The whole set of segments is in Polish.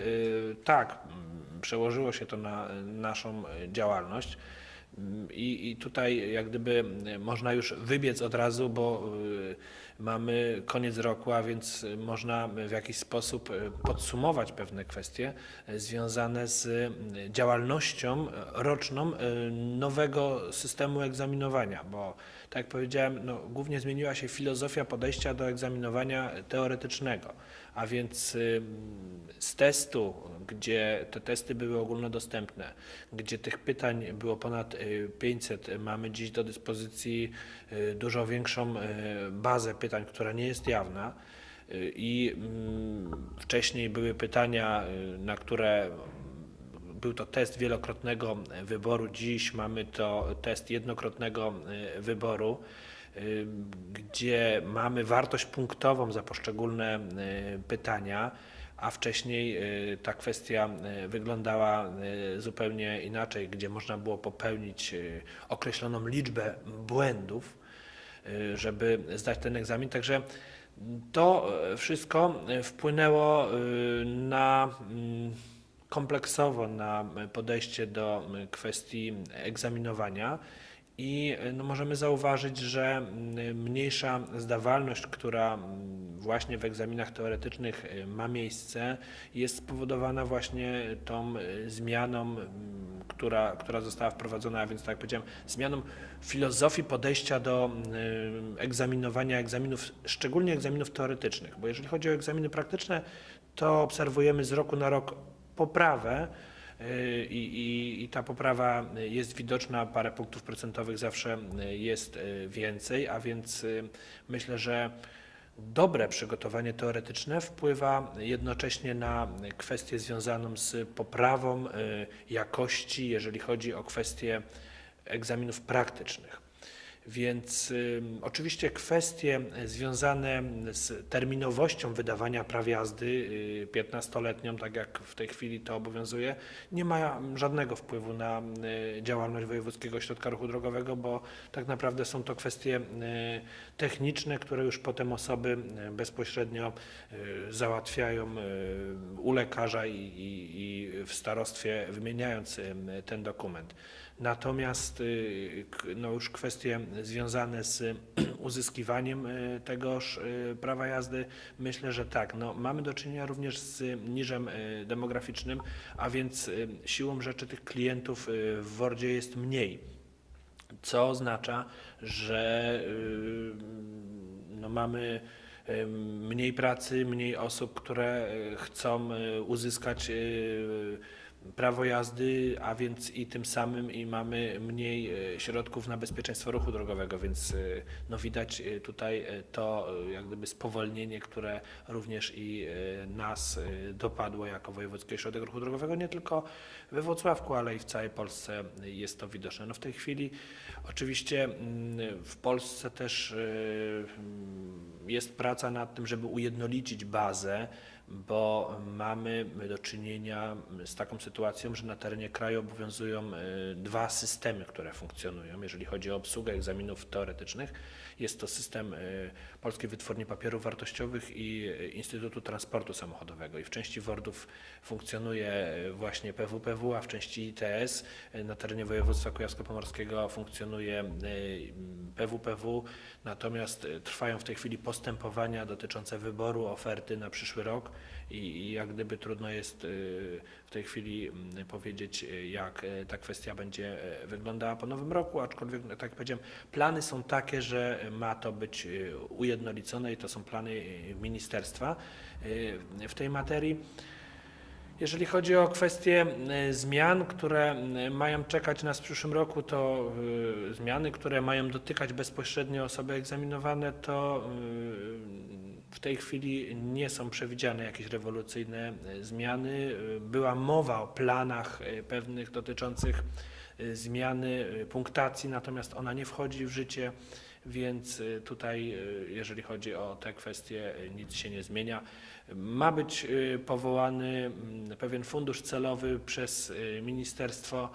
Y, Tak, mm, przełożyło się to na naszą y, działalność. I, I tutaj jak gdyby y, można już wybiec od razu, bo y, mamy koniec roku, a więc można w jakiś sposób y, podsumować pewne kwestie związane z działalnością roczną nowego systemu egzaminowania, bo tak jak powiedziałem, no, głównie zmieniła się filozofia podejścia do egzaminowania teoretycznego, a więc z testu, gdzie te testy były ogólnodostępne, gdzie tych pytań było ponad 500, mamy dziś do dyspozycji y, dużo większą y, bazę pytań, która nie jest jawna. I mm, wcześniej były pytania, na które był to test wielokrotnego wyboru. Dziś mamy to test jednokrotnego wyboru, gdzie mamy wartość punktową za poszczególne pytania, a wcześniej y, ta kwestia y, wyglądała y, zupełnie inaczej, gdzie można było popełnić określoną liczbę błędów, żeby zdać ten egzamin. Także to wszystko wpłynęło na mm, kompleksowo na podejście do kwestii egzaminowania i no, możemy zauważyć, że mniejsza zdawalność, która mm, właśnie w egzaminach teoretycznych y, ma miejsce, jest spowodowana właśnie tą y, zmianą, która, która została wprowadzona, a więc tak jak powiedziałem, zmianą filozofii podejścia do y, egzaminowania egzaminów, szczególnie egzaminów teoretycznych, bo jeżeli chodzi o egzaminy praktyczne, to obserwujemy z roku na rok poprawę i, i, i ta poprawa jest widoczna, parę punktów procentowych zawsze jest więcej, a więc myślę, że dobre przygotowanie teoretyczne wpływa jednocześnie na kwestię związaną z poprawą y, jakości, jeżeli chodzi o kwestie egzaminów praktycznych. Więc y, oczywiście kwestie związane z terminowością wydawania praw jazdy y, 15-letnią, tak jak w tej chwili to obowiązuje, nie ma żadnego wpływu na y, działalność Wojewódzkiego Ośrodka Ruchu Drogowego, bo tak naprawdę są to kwestie y, techniczne, które już potem osoby y, bezpośrednio y, załatwiają y, u lekarza i, i, i w starostwie wymieniając y, ten dokument. Natomiast y, no już kwestie związane z uzyskiwaniem y, tegoż y, prawa jazdy, myślę, że tak. No, mamy do czynienia również z niżem demograficznym, a więc siłą rzeczy tych klientów w WORDzie jest mniej. Co oznacza, że no mamy mniej pracy, mniej osób, które chcą uzyskać prawo jazdy, a więc i tym samym i mamy mniej y, środków na bezpieczeństwo ruchu drogowego, więc y, no widać y, tutaj to jak gdyby spowolnienie, które również i nas dopadło jako Wojewódzki Ośrodek Ruchu Drogowego, nie tylko we Wrocławku, ale i w całej Polsce jest to widoczne. No w tej chwili oczywiście mm, w Polsce też mm, jest praca nad tym, żeby ujednolicić bazę, bo mamy do czynienia z taką sytuacją, że na terenie kraju obowiązują y, dwa systemy, które funkcjonują, jeżeli chodzi o obsługę egzaminów teoretycznych. Jest to system y, Polskiej Wytwórni Papierów Wartościowych i y, Instytutu Transportu Samochodowego. I w części WORDów funkcjonuje właśnie PWPW, a w części ITS na terenie województwa kujawsko-pomorskiego funkcjonuje PWPW, natomiast trwają w tej chwili postępowania dotyczące wyboru oferty na przyszły rok i, jak gdyby trudno jest y, w tej chwili mm, powiedzieć, y, jak y, ta kwestia będzie wyglądała po nowym roku, aczkolwiek, no, tak jak powiedziałem, plany są takie, że ma to być ujednolicone i to są plany ministerstwa w tej materii. Jeżeli chodzi o kwestie zmian, które mają czekać nas w przyszłym roku, to zmiany, które mają dotykać bezpośrednio osoby egzaminowane, to w tej chwili nie są przewidziane jakieś rewolucyjne y, zmiany. Y, Była mowa o planach y, pewnych dotyczących zmiany punktacji, natomiast ona nie wchodzi w życie, więc tutaj, jeżeli chodzi o te kwestie, nic się nie zmienia. Ma być powołany mm, pewien fundusz celowy przez ministerstwo,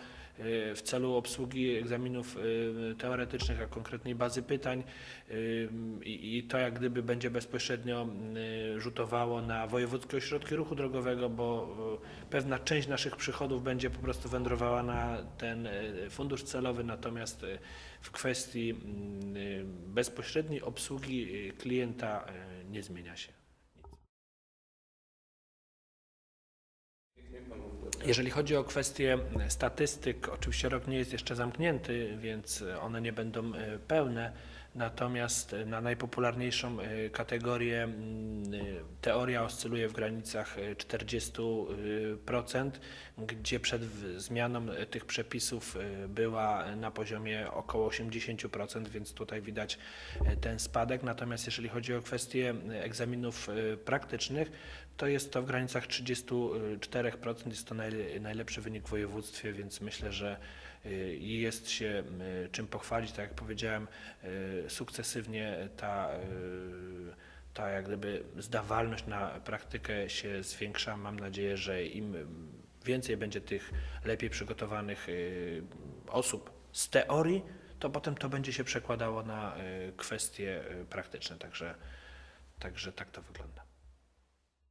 w celu obsługi egzaminów y, teoretycznych, a konkretniej bazy pytań. Y, i to jak gdyby będzie bezpośrednio rzutowało na wojewódzkie ośrodki ruchu drogowego, bo pewna część naszych przychodów będzie po prostu wędrowała na ten fundusz celowy, natomiast w kwestii bezpośredniej obsługi klienta nie zmienia się. Jeżeli chodzi o kwestię statystyk, oczywiście rok nie jest jeszcze zamknięty, więc one nie będą e, pełne. Natomiast na najpopularniejszą e, kategorię mm, e, teoria oscyluje w granicach e, 40%, gdzie przed zmianą e, tych przepisów e, była na poziomie około 80%, więc tutaj widać e, ten spadek. Natomiast jeżeli chodzi o kwestie e, egzaminów e, praktycznych, to jest to w granicach 34%. Jest to najle- najlepszy wynik w województwie, więc myślę, że y, jest się czym pochwalić. Tak jak powiedziałem, y, sukcesywnie ta, y, ta jak gdyby zdawalność na praktykę się zwiększa. Mam nadzieję, że im więcej będzie tych lepiej przygotowanych y, osób z teorii, to potem to będzie się przekładało na kwestie praktyczne. Także, także tak to wygląda.